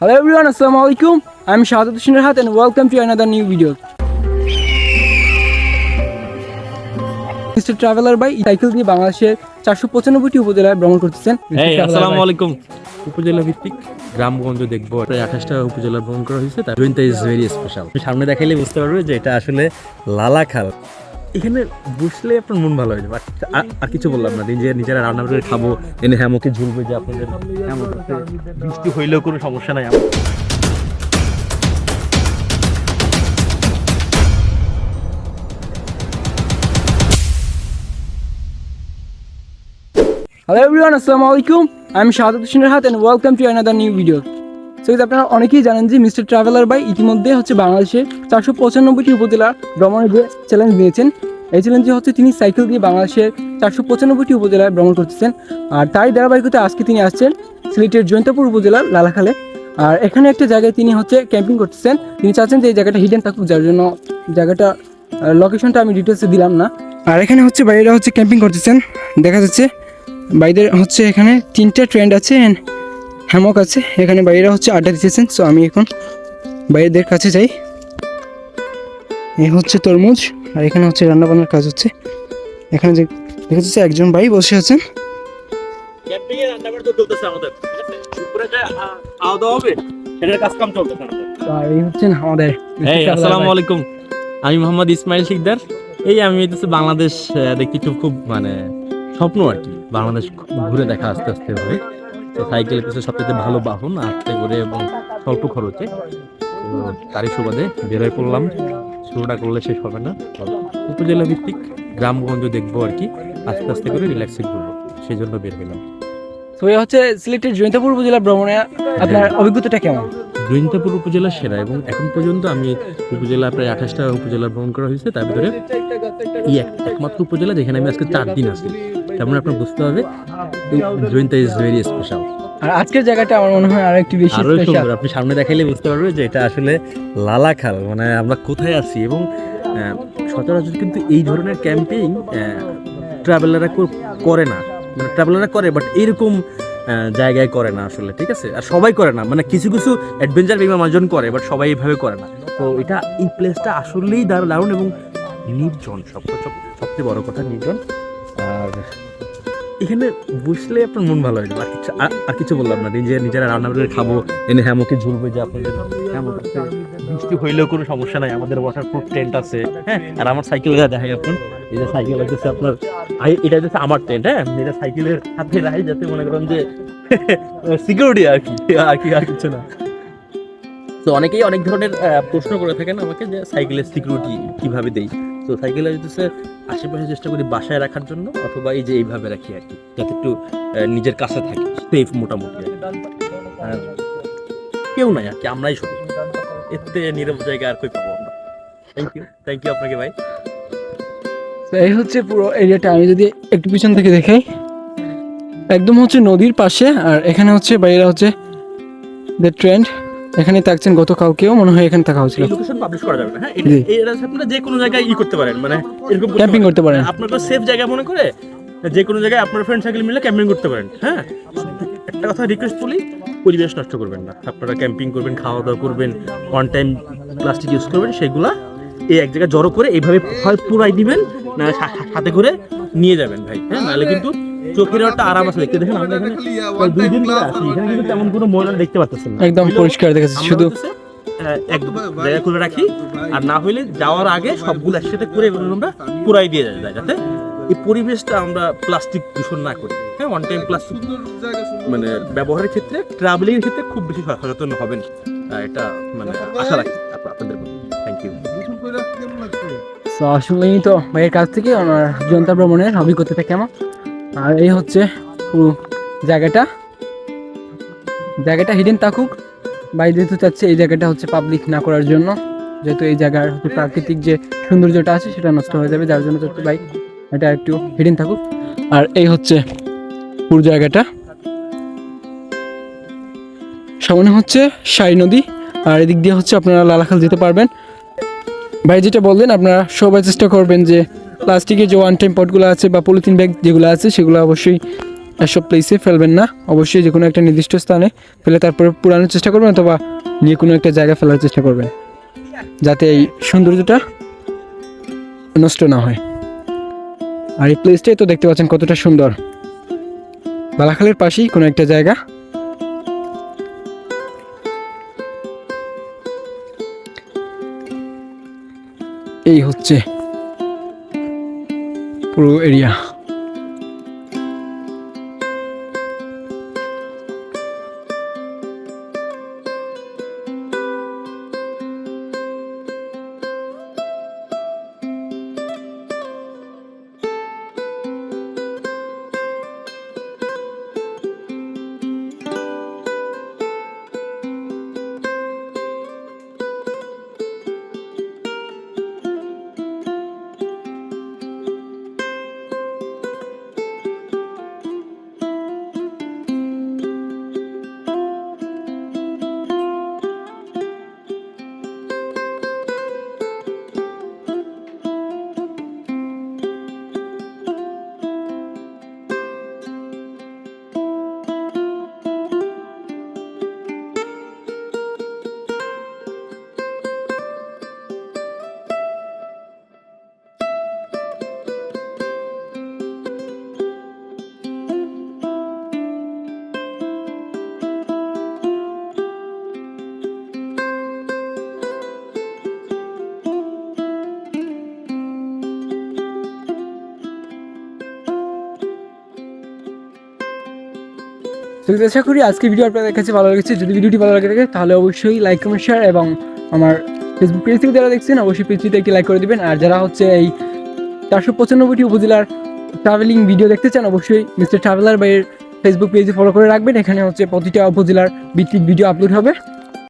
Hello everyone, Assalamu alaikum. I'm Shahadat Hussain Rahat and welcome to another new video. Mister Traveller by cycle দিয়ে বাংলাদেশের চারশো পঁচানব্বইটি উপজেলায় ভ্রমণ করতেছেন আসসালামু। আলাইকুম উপজেলা ভিত্তিক গ্রামগঞ্জ দেখব প্রায় আঠাশটা উপজেলা ভ্রমণ করা হয়েছে তার ইজ ভেরি স্পেশাল সামনে দেখাইলে বুঝতে পারবে যে এটা আসলে লালাখাল এখানে বসলে আপনার মন ভালো হয়ে যাবে আর- কিছু বললাম না নিজে নিজেরা রান্না করে খাব এনে হ্যামকে ঝুলবে যে আপনাদের বৃষ্টি হইলেও কোনো সমস্যা নাই আমার everyone, Assalamu alaikum. I'm Shahadat Hussain Rahat and welcome to another new video. So আপনারা অনেকেই জানেন যে মিস্টার ট্রাভেলার বাই ইতিমধ্যে হচ্ছে বাংলাদেশে চারশো পঁচানব্বইটি উপজেলা ভ্রমণের যে চ্যালেঞ্জ নিয়েছেন। এই চ্যালেঞ্জে হচ্ছে তিনি সাইকেল দিয়ে বাংলাদেশের চারশো পঁচানব্বইটি উপজেলায় ভ্রমণ করতেছেন। আর তারই ধারাবাহিকতা আজকে তিনি আসছেন সিলেটের জয়ন্তপুর উপজেলার লালাখালে। আর এখানে একটা জায়গায় তিনি হচ্ছে ক্যাম্পিং করতেছেন। তিনি চাচ্ছেন যে এই জায়গাটা হিডেন থাকুক, যার জন্য জায়গাটা লোকেশনটা আমি ডিটেলসে দিলাম না। আর এখানে হচ্ছে বাইরেরা হচ্ছে ক্যাম্পিং করতেছেন। দেখা যাচ্ছে বাইদের হচ্ছে এখানে তিনটা ট্রেন্ড আছে অ্যান্ড হ্যামক আছে। এখানে বাইরেরা হচ্ছে আড্ডা দিতেছেন সো আমি এখন বাইরেদের কাছে যাই। এই হচ্ছে তরমুজ আর এখানে হচ্ছে রান্না বান্নার কাজ হচ্ছে। এখানে যে দেখা যাচ্ছে একজন ভাই বসে আছেন। আমি মোহাম্মদ ইসমাইল শিকদার। এই আমি বাংলাদেশ দেখতে খুব মানে স্বপ্ন আর কি। বাংলাদেশ ঘুরে দেখা আস্তে আস্তে হবে তো সাইকেল হচ্ছে সবচেয়ে ভালো বাহন আস্তে করে এবং স্বল্প খরচে। তো তারই সুবাদে বেরোয় পড়লাম। শুরুটা করলে শেষ হবে না। উপজেলা ভিত্তিক গ্রামগঞ্জ দেখব আর কি। আস্তে আস্তে করে রিল্যাক্সে ঘুরবো। সেই জন্য বের হলাম। তো এই হচ্ছে সিলেটের জয়ন্তপুর উপজেলা ভ্রমণে আপনার অভিজ্ঞতাটা কেমন? জৈন্তাপুর উপজেলা সেরা এবং এখন পর্যন্ত আমি উপজেলা প্রায় আঠাশটা উপজেলা ভ্রমণ করা হয়েছে। তার ভিতরে এই একমাত্র উপজেলা যেখানে আমি আজকে চার দিন আছি। তেমন আপনার বুঝতে হবে জৈন্তা ইজ ভেরি স্পেশাল আর আজকের জায়গাটা আমার মনে হয় আরও একটু বেশি স্পেশাল আপনি সামনে দেখাইলে বুঝতে পারবে যে এটা আসলে লালাখাল মানে আমরা কোথায় আছি এবং সচরাচর কিন্তু এই ধরনের ক্যাম্পেইন ট্রাভেলাররা করে না। মানে ট্রাভেলাররা করে বাট এরকম জায়গায় করে না আসলে ঠিক আছে? আর সবাই করে না মানে কিছু কিছু অ্যাডভেঞ্চার বিমা মানুষজন করে বাট সবাই এইভাবে করে না। তো এটা এই প্লেসটা আসলেই দারুণ দারুণ এবং নির্জন সব- সবচেয়ে বড় কথা নির্জন। আর এখানে বসলে আপনার মন ভালো হয়ে আর কিছু আর- কিছু বললাম না, নিজে নিজেরা রান্না করে খাব, এনে হ্যামকে ঝুলবে যে আপনাদের বৃষ্টি হইলেও কোনো সমস্যা নাই, আমাদের ওয়াটারপ্রুফ টেন্ট আছে হ্যাঁ? আর আমার সাইকেল দেখাই আপনার যে সাইকেল হচ্ছে আপনার এটা হচ্ছে আমার টেন্ট হ্যাঁ? এটা সাইকেলের সাথে রাখি যাতে মনে করেন যে সিকিউরিটি আর কি আর কি আর কিছু না। তো অনেকেই অনেক ধরনের প্রশ্ন করে থাকেন আমাকে যে সাইকেলের সিকিউরিটি কীভাবে দেই। তো সাইকেল হচ্ছে আশেপাশে চেষ্টা করি বাসায় রাখার জন্য, অথবা এই যে এইভাবে রাখি আর কি, যাতে একটু নিজের কাছে থাকে সেফ মোটামুটি কেউ নাই আর কি, আমরাই শুধু এতে নীরব জায়গা আর কই পাবো আমরা। থ্যাংক ইউ থ্যাংক ইউ আপনাকে ভাই। এই হচ্ছে পুরো এরিয়াটা। আমি যদি একটু পিছন থেকে দেখাই, একদম হচ্ছে নদীর পাশে, আর এখানে হচ্ছে বাইরে হচ্ছে দ্য ট্রেন্ড এখানে থাকছেন গত কাউকেও মনে হয় এখানে থাকা হয়েছিল। লোকেশন পাবলিশ করা যাবে না। হ্যাঁ এটা জি। এটা আপনারা যে কোনো জায়গায় ই করতে পারেন মানে এরকম করতে ক্যাম্পিং করতে পারেন। আপনারা সেফ জায়গা মনে করে যে কোনো জায়গায় আপনার ফ্রেন্ড সার্কেল মিলে ক্যাম্পিং করতে পারেন হ্যাঁ? একটা কথা রিকোয়েস্ট বলি পরিবেশ নষ্ট করবেন না। আপনারা ক্যাম্পিং করবেন খাওয়া দাওয়া করবেন ওয়ান টাইম প্লাস্টিক ইউজ করবেন সেগুলা এই এক জায়গায় জড়ো করে এইভাবে হয় পুরাই দিবেন না সা- সা- সাথে করে নিয়ে যাবেন ভাই হ্যাঁ? নাহলে কিন্তু চোখের একটা আরাম আছে দেখতে দেখেন আমরা এখানে দুই দিন ধরে আছি। এখানে কিন্তু তেমন কোনো ময়লা দেখতে পাচ্ছেন না। একদম পরিষ্কার দেখা শুধু হচ্ছে, আহ, এক জায়গা করে রাখি। আর না হইলে যাওয়ার আগে সবগুলো একসাথে করে আমরা পুরাই দিয়ে যায় যাতে এই পরিবেশটা আমরা প্লাস্টিক দূষণ না করি। হ্যাঁ ওয়ান টাইম প্লাস্টিক মানে ব্যবহারের ক্ষেত্রে ট্রাভেলিং এর ক্ষেত্রে খুব বেশি সচেতন হবেন। এটা মানে আশা রাখি আপনাদের থ্যাংক ইউ আসলেই তো ভাইয়ের কাছ থেকে আমার জনতা ভ্রমণের অভিজ্ঞতাটা কেমন? আর এই হচ্ছে পুরো জায়গাটা। জায়গাটা হিডেন থাকুক ভাই যেহেতু চাচ্ছে, এই জায়গাটা হচ্ছে পাবলিক না করার জন্য। যেহেতু এই জায়গার হচ্ছে প্রাকৃতিক যে সৌন্দর্যটা আছে, সেটা নষ্ট হয়ে যাবে, যার জন্য চাচ্ছে ভাই এটা একটু হিডেন থাকুক। আর এই হচ্ছে পুরো জায়গাটা। সামনে হচ্ছে সাই নদী, আর এদিক দিয়ে হচ্ছে আপনারা লালাখাল যেতে পারবেন। ভাই যেটা বললেন, আপনারা সবাই চেষ্টা করবেন যে প্লাস্টিকের যে ওয়ান টাইম পটগুলো আছে বা পলিথিন ব্যাগ যেগুলো আছে, সেগুলো অবশ্যই এসব প্লেসে ফেলবেন না। অবশ্যই যে কোনো একটা নির্দিষ্ট স্থানে ফেলে তারপরে পুরানোর চেষ্টা করবেন অথবা নিয়ে কোনো একটা জায়গায় ফেলার চেষ্টা করবেন। যাতে এই সৌন্দর্যটা নষ্ট না হয়। আর এই প্লেসটাই তো দেখতে পাচ্ছেন কতটা সুন্দর। বালাখালের পাশেই কোনো একটা জায়গা। এই হচ্ছে পুরো এরিয়া তো আশা করি আজকে ভিডিও আপনাদের কাছে ভালো লেগেছে। যদি ভিডিওটি ভালো লাগে থাকে, তাহলে অবশ্যই লাইক কমেন্ট শেয়ার এবং আমার ফেসবুক পেজ থেকে যারা দেখছেন, অবশ্যই পেজটিতে একটি লাইক করে দেবেন। আর যারা হচ্ছে এই চারশো পঁচানব্বইটি উপজেলার ট্রাভেলিং ভিডিও দেখতে চান, অবশ্যই মিস্টার ট্রাভেলার বাইয়ের ফেসবুক পেজে ফলো করে রাখবেন। এখানে হচ্ছে প্রতিটা উপজেলার ভিত্তিক ভিডিও আপলোড হবে।